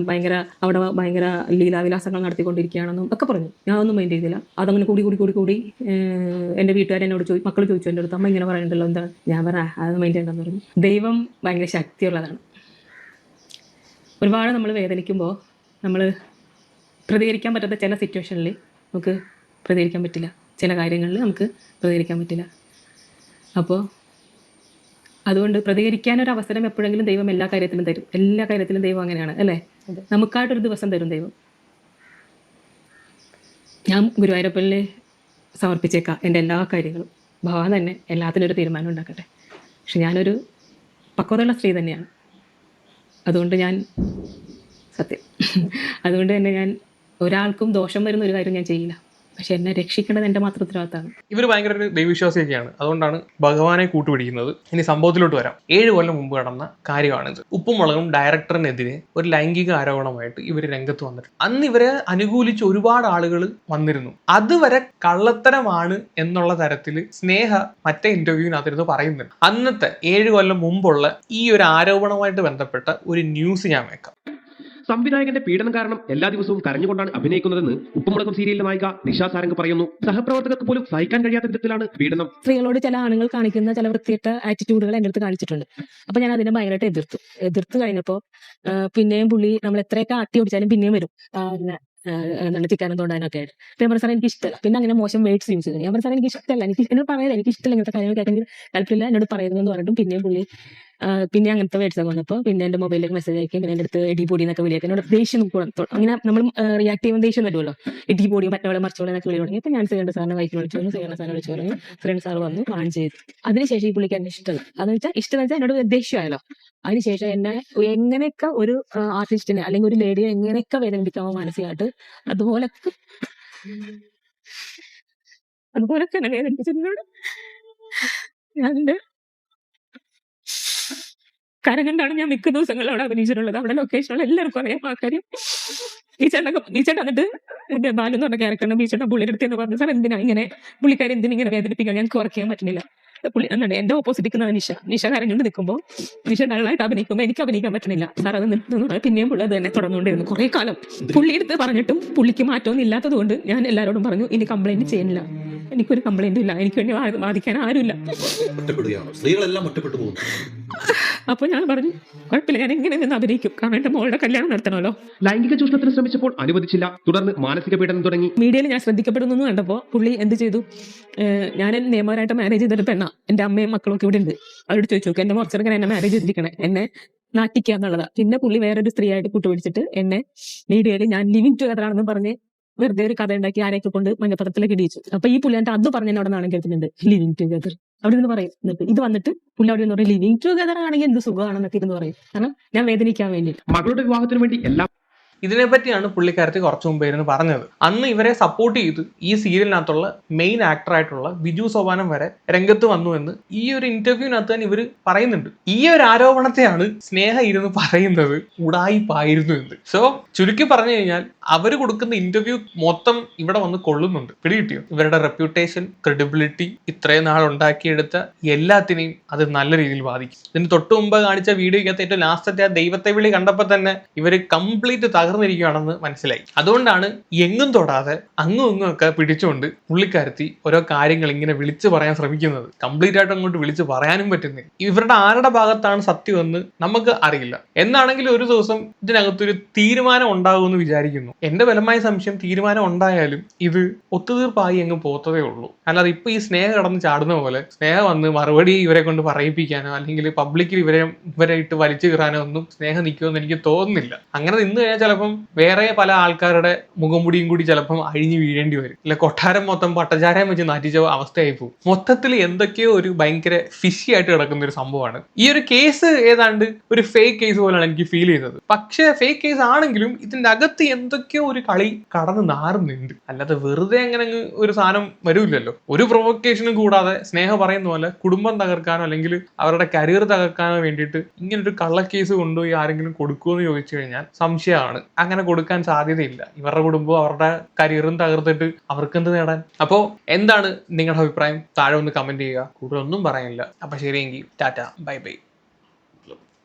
ഭയങ്കര അവിടെ ഭയങ്കര ലീലാവിലാസങ്ങൾ നടത്തിക്കൊണ്ടിരിക്കുകയാണെന്നും ഒക്കെ പറഞ്ഞു. ഞാൻ ഒന്നും മൈൻഡ് ചെയ്തില്ല. അതങ്ങനെ കൂടി കൂടി കൂടി കൂടി എന്റെ എന്റെ വീട്ടുകാർ എന്നോട് ചോദിച്ചു മക്കൾ ചോദിച്ചു എന്റെ അടുത്ത് അമ്മ ഇങ്ങനെ പറയുന്നുണ്ടല്ലോ എന്താ ഞാൻ പറ അത് മൈൻഡ് ചെയ്യണ്ടെന്ന് പറഞ്ഞു. ദൈവം ഭയങ്കര ശക്തിയുള്ളതാണ്. ഒരുപാട് നമ്മൾ വേദനിക്കുമ്പോൾ നമ്മൾ പ്രതികരിക്കാൻ പറ്റാത്ത ചില സിറ്റുവേഷനിൽ നമുക്ക് പ്രതികരിക്കാൻ പറ്റില്ല. ചില കാര്യങ്ങളിൽ നമുക്ക് പ്രതികരിക്കാൻ പറ്റില്ല. അപ്പോൾ അതുകൊണ്ട് പ്രതികരിക്കാൻ ഒരു അവസരം എപ്പോഴെങ്കിലും ദൈവം എല്ലാ കാര്യത്തിലും തരും. എല്ലാ കാര്യത്തിലും ദൈവം അങ്ങനെയാണ് അല്ലേ? നമുക്കായിട്ടൊരു ദിവസം തരും ദൈവം. ഞാൻ ഗുരുവായൂരപ്പനിൽ സമർപ്പിച്ചേക്കാം എന്റെ എല്ലാ കാര്യങ്ങളും. ഭഗവാൻ തന്നെ എല്ലാത്തിനും ഒരു തീരുമാനം ഉണ്ടാക്കട്ടെ. പക്ഷെ ഞാനൊരു പക്വതയുള്ള സ്ത്രീ തന്നെയാണ്. അതുകൊണ്ട് ഞാൻ സത്യം. അതുകൊണ്ട് തന്നെ ഞാൻ ഒരാൾക്കും ദോഷം വരുന്ന ഒരു കാര്യം ഞാൻ ചെയ്യില്ല. പക്ഷെ എന്നെ രക്ഷിക്കേണ്ടത് എന്റെ മാത്രം ഉത്തരവാദിത്തമാണ്. ഇവർ ഭയങ്കര ഒരു ദൈവവിശ്വാസിയൊക്കെയാണ്. അതുകൊണ്ടാണ് ഭഗവാനെ കൂട്ടുപിടിക്കുന്നത്. ഇനി സംഭവത്തിലോട്ട് വരാം. ഏഴ് കൊല്ലം മുമ്പ് നടന്ന കാര്യമാണിത്. ഉപ്പും മുളകും ഡയറക്ടറിനെതിരെ ഒരു ലൈംഗിക ആരോപണമായിട്ട് ഇവർ രംഗത്ത് വന്നിട്ട് അന്ന് ഇവരെ അനുകൂലിച്ച് ഒരുപാട് ആളുകൾ വന്നിരുന്നു. അതുവരെ കള്ളത്തരമാണ് എന്നുള്ള തരത്തിൽ സ്നേഹ മറ്റേ ഇന്റർവ്യൂവിനകത്തിരുന്ന് പറയുന്നുണ്ട്. അന്നത്തെ ഏഴ് കൊല്ലം മുമ്പുള്ള ഈ ഒരു ആരോപണവുമായിട്ട് ബന്ധപ്പെട്ട ഒരു ന്യൂസ് ഞാൻ വെക്കാം. സംവിധായകന്റെ പീഡനം കാരണം എല്ലാ ദിവസവും കരഞ്ഞുകൊണ്ടാണ് അഭിനയിക്കുന്നതെന്ന് ഉപ്പുമുളകം സീരിയലിലെ നായിക നിഷ സാരംഗ് പറയുന്നു. സഹപ്രവർത്തകർക്ക് പോലും സഹിക്കാൻ കഴിയാത്ത വിധത്തിലാണ് പീഡനം. സ്ത്രീകളോട് ചില ആണുങ്ങൾ കാണിക്കുന്ന ചില വൃത്തിയിട്ട ആറ്റിറ്റ്യൂഡുകൾ എന്റെ അടുത്ത് കാണിച്ചിട്ടുണ്ട്. അപ്പൊ ഞാൻ അതിനെ ഭയങ്കരമായിട്ട് എതിർത്തു. എതിർത്ത് കഴിഞ്ഞപ്പോൾ പിന്നെയും പുള്ളി നമ്മൾ എത്രയൊക്കെ ആട്ടി ഓടിച്ചാലും പിന്നെയും വരും. എന്താണ് ചിക്കാനും തോണ്ടാനൊക്കെ ആയിട്ട്. പിന്നെ സാറേ എനിക്ക് ഇഷ്ടമല്ല പിന്നെ അങ്ങനെ മോശം യൂസ് ചെയ്തു ഞാൻ പറഞ്ഞ എനിക്ക് ഇഷ്ടമല്ല എനിക്ക് എന്നോട് പറയുന്നത് എനിക്ക് ഇഷ്ടമല്ല ഇങ്ങനത്തെ കാര്യങ്ങൾ കേൾക്കാൻ താല്പര്യമില്ല. എന്നോട് പറയുന്നതെന്ന് പറഞ്ഞിട്ടും പിന്നെയും പുള്ളി പിന്നെ അങ്ങനത്തെ വേർഡ്സ് വന്നപ്പോൾ പിന്നെ എന്റെ മൊബൈലിലേക്ക് മെസ്സേജ് അയക്കും പിന്നെ എന്റെ അടുത്ത് എഡി പൊടി എന്നൊക്കെ വിളിയൊക്കെ എന്നോട് ദേഷ്യം അങ്ങനെ നമ്മൾ റിയാക്ട് ചെയ്യുമ്പോൾ ദേഷ്യം വരുമല്ലോ. എഡി പൊടി മറ്റവളെ മറിച്ചോളെ എന്നൊക്കെ വിളി തുടങ്ങി. ഞാൻ സെക്കൻഡ് സാറിനെ വൈഫ് വിളിച്ചു പറഞ്ഞു. സെക്കൻഡ് സാറിനെ വിളിച്ചു പറഞ്ഞു. ഫ്രണ്ട് സാർ വന്നു പ്ലാൻ ചെയ്തു. അതിനുശേഷം ഈ പുള്ളിക്ക് എന്നെ ഇഷ്ടമല്ല അതെന്ന് വെച്ചാൽ ഇഷ്ടം വെച്ചാൽ എന്നോട് ദേഷ്യമായല്ലോ. അതിനുശേഷം എന്നെ എങ്ങനെയൊക്കെ ഒരു ആർട്ടിസ്റ്റിനെ അല്ലെങ്കിൽ ഒരു ലേഡിയെ എങ്ങനെയൊക്കെ വേദനിപ്പിക്കാമോ മാനസികമായിട്ട് അതുപോലെ അതുപോലൊക്കെ എന്നെ വേദനിപ്പിച്ചതിനോട് ഞാൻ കരം കണ്ടാണ് ഞാൻ മിക്ക ദിവസങ്ങളിൽ അവിടെ അഭിനയിച്ചിട്ടുള്ളത്. അവിടെ ലൊക്കേഷനുള്ള എല്ലാവർക്കും അറിയാം. ആ കാര്യം ഈ ചേട്ടനൊക്കെ ഈ ചേട്ടൻ എന്നിട്ട് എന്റെ ബാലു എന്ന് പറഞ്ഞ ക്യാരക്ടറിന് ഈ ചേട്ടൻ പുള്ളിയുടെ അടുത്ത് എന്ന് പറഞ്ഞു സാർ എന്തിനാ ഇങ്ങനെ പുള്ളിക്കാരെ എന്തിനാ ഇങ്ങനെ വേദനിപ്പിക്കാൻ? ഞാൻ കുറയ്ക്കാൻ പറ്റുന്നില്ല. പുള്ളി എന്താണ് എന്റെ ഓപ്പോസിറ്റ് നിൽക്കുന്ന നിഷ. നിഷ കരഞ്ഞുകൊണ്ട് നിൽക്കുമ്പോൾ നിഷ ഡള്ളായിട്ട് അഭിനയിക്കുമ്പോൾ എനിക്ക് അഭിനയിക്കാൻ പറ്റുന്നില്ല. സാർ അത് നിർത്തുന്നു പിന്നെയും പുള്ളി അത് തന്നെ തുടർന്നുകൊണ്ടിരുന്നു. കുറെ കാലം പുള്ളി എടുത്ത് പറഞ്ഞിട്ടും പുള്ളിക്ക് മാറ്റമൊന്നും ഇല്ലാത്തത് കൊണ്ട് ഞാൻ എല്ലാവരോടും പറഞ്ഞു ഇനി കംപ്ലൈന്റ് ചെയ്യുന്നില്ല എനിക്കൊരു കംപ്ലൈന്റും ഇല്ല. എനിക്ക് വേണ്ടി ബാധിക്കാൻ വാദിക്കാൻ ആരുമില്ല. സ്ത്രീകളെല്ലാം ഒറ്റപ്പെട്ടു പോകുന്നു. അപ്പോൾ ഞാൻ പറഞ്ഞു കുഴപ്പമില്ല ഞാൻ എങ്ങനെ നിന്ന് അഭിനയിക്കും? കാരണം എന്റെ മോളുടെ കല്യാണം നടത്തണമല്ലോ. ലൈംഗിക ചൂഷണത്തിന് ശ്രമിച്ചപ്പോൾ അനുവദിച്ചില്ല. തുടർന്ന് മാനസിക പീഡനം തുടങ്ങി. മീഡിയയിൽ ഞാൻ ശ്രദ്ധിക്കപ്പെടുന്നു കണ്ടപ്പോ കണ്ടപ്പോൾ പുള്ളി എന്ത് ചെയ്തു? ഞാൻ നിയമപരമായിട്ട് മാരേജ് ചെയ്തൊരു പെണ്ണ. എന്റെ അമ്മയും മക്കളും ഒക്കെ ഇവിടെ ഉണ്ട്. അവരോട് ചോദിച്ചു നോക്കും എന്റെ മുറച്ചെടുക്കാൻ എന്നെ മാരേജ് ചെയ്തിരിക്കണേ. എന്നെ നാട്ടിക്കുക പിന്നെ പുള്ളി വേറൊരു സ്ത്രീയായിട്ട് കൂട്ടുപിടിച്ചിട്ട് എന്നെ മീഡിയയിൽ ഞാൻ ലിവിങ് ടുഗദർ ആണെന്ന് പറഞ്ഞ് വെറുതെ ഒരു കഥ ഉണ്ടാക്കി ആരെയൊക്കെ കൊണ്ട് മഞ്ഞപ്പത്രത്തിലേക്ക് ഇടിയിച്ചു. അപ്പൊ ഈ പുള്ളി എന്നിട്ട് അത് പറഞ്ഞ എന്നോട് നാണം കേൾക്കുന്നുണ്ട് ലിവിങ് ടുഗദർ അവിടെ നിന്ന് പറയും. എന്നിട്ട് ഇത് വന്നിട്ട് പുള്ളി അവിടെ നിന്ന് പറയും ലിവിങ് ടുഗദർ ആണെങ്കിൽ എന്ത് സുഖമാണെന്നൊക്കെ ഇരുന്ന് പറയും. കാരണം ഞാൻ വേദനിക്കാൻ വേണ്ടി മകളുടെ വിവാഹത്തിന് വേണ്ടി എല്ലാം ഇതിനെപ്പറ്റിയാണ് പുള്ളിക്കാരത്തി കുറച്ചു മുമ്പ് ഇരുന്ന് പറഞ്ഞത്. അന്ന് ഇവരെ സപ്പോർട്ട് ചെയ്ത് ഈ സീരിയലിനകത്തുള്ള മെയിൻ ആക്ടറായിട്ടുള്ള ബിജു സോപാനം വരെ രംഗത്ത് വന്നു എന്ന് ഈ ഒരു ഇന്റർവ്യൂവിനകത്ത് തന്നെ ഇവർ പറയുന്നുണ്ട്. ഈ ഒരു ആരോപണത്തെയാണ് സ്നേഹ ഇരുന്ന് പറയുന്നത് ഉടായിപ്പായിരുന്നു എന്ന്. സോ ചുരുക്കി പറഞ്ഞു കഴിഞ്ഞാൽ അവർ കൊടുക്കുന്ന ഇന്റർവ്യൂ മൊത്തം ഇവിടെ വന്ന് കൊള്ളുന്നുണ്ട്. പിടികിട്ടിയോ? ഇവരുടെ റെപ്യൂട്ടേഷൻ ക്രെഡിബിലിറ്റി ഇത്രയും നാൾ ഉണ്ടാക്കിയെടുത്ത എല്ലാത്തിനെയും അത് നല്ല രീതിയിൽ ബാധിക്കും. ഇതിന് തൊട്ടു മുമ്പ് കാണിച്ച വീഡിയോയ്ക്കകത്ത് ഏറ്റവും ലാസ്റ്റത്തെ ആ ദൈവത്തെ വിളി കണ്ടപ്പോൾ തന്നെ ഇവർ കംപ്ലീറ്റ് തകർന്നിരിക്കുകയാണെന്ന് മനസ്സിലായി. അതുകൊണ്ടാണ് എങ്ങും തൊടാതെ അങ്ങും ഇങ്ങും ഒക്കെ പിടിച്ചുകൊണ്ട് പുള്ളിക്കാരത്തി ഓരോ കാര്യങ്ങൾ ഇങ്ങനെ വിളിച്ചു പറയാൻ ശ്രമിക്കുന്നത്. കംപ്ലീറ്റ് ആയിട്ട് അങ്ങോട്ട് വിളിച്ചു പറയാനും പറ്റുന്നില്ല. ഇവരുടെ ആരുടെ ഭാഗത്താണ് സത്യമെന്ന് നമുക്ക് അറിയില്ല. എന്നാണെങ്കിലും ഒരു ദിവസം ഇതിനകത്തൊരു തീരുമാനം ഉണ്ടാകുമെന്ന് വിചാരിക്കുന്നു. എന്റെ ബലമായ സംശയം തീരുമാനം ഉണ്ടായാലും ഇത് ഒത്തുതീർപ്പായി അങ്ങ് പോത്തതേ ഉള്ളൂ. അല്ലാതെ ഇപ്പൊ ഈ സ്നേഹ കടന്ന് ചാടുന്ന പോലെ സ്നേഹ വന്ന് മറുപടി ഇവരെ കൊണ്ട് പറയിപ്പിക്കാനോ അല്ലെങ്കിൽ പബ്ലിക്കിൽ ഇവരെ ഇവരെ ഇട്ട് വലിച്ചു കീറാനോ ഒന്നും സ്നേഹം നിൽക്കുമെന്ന് എനിക്ക് തോന്നുന്നില്ല. അങ്ങനെ നിന്ന് കഴിഞ്ഞാൽ ചിലപ്പം വേറെ പല ആൾക്കാരുടെ മുഖംമുടിയും കൂടി ചിലപ്പം അഴിഞ്ഞു വീഴേണ്ടി വരും. അല്ലെ കൊട്ടാരം മൊത്തം പട്ടചാരം വെച്ച് നാറ്റിച്ച അവസ്ഥയായി പോകും മൊത്തത്തിൽ എന്തൊക്കെയോ ഒരു ഭയങ്കര ഫിഷി ആയിട്ട് കിടക്കുന്ന ഒരു സംഭവമാണ്. ഈ ഒരു കേസ് ഏതാണ്ട് ഒരു ഫേക്ക് കേസ് പോലെയാണ് എനിക്ക് ഫീൽ ചെയ്യുന്നത് പക്ഷേ ഫേക്ക് കേസ് ആണെങ്കിലും ഇതിന്റെ അകത്ത് എന്തൊക്കെയോ ഒരു കളി കടന്ന് നാറുന്നുണ്ട്. അല്ലാതെ വെറുതെ അങ്ങനെ ഒരു സാധനം വരൂല്ലല്ലോ. ഒരു പ്രൊവക്കേഷനും കൂടാതെ സ്നേഹ പറയുന്ന പോലെ കുടുംബം തകർക്കാനോ അല്ലെങ്കിൽ അവരുടെ കരിയർ തകർക്കാനോ വേണ്ടിയിട്ട് ഇങ്ങനെ ഒരു കള്ളക്കേസ് കൊണ്ടുപോയി ആരെങ്കിലും കൊടുക്കുമെന്ന് ചോദിച്ചു കഴിഞ്ഞാൽ സംശയമാണ്. അങ്ങനെ കൊടുക്കാൻ സാധ്യതയില്ല. ഇവരുടെ കുടുംബവും അവരുടെ കരിയറും തകർത്തിട്ട് അവർക്ക് എന്ത് നേടാൻ? അപ്പോൾ എന്താണ് നിങ്ങളുടെ അഭിപ്രായം? താഴെ ഒന്ന് കമന്റ് ചെയ്യുക. കൂടുതലൊന്നും പറയാനില്ല. അപ്പൊ ശരിയെങ്കിൽ ടാറ്റ. Bye bye.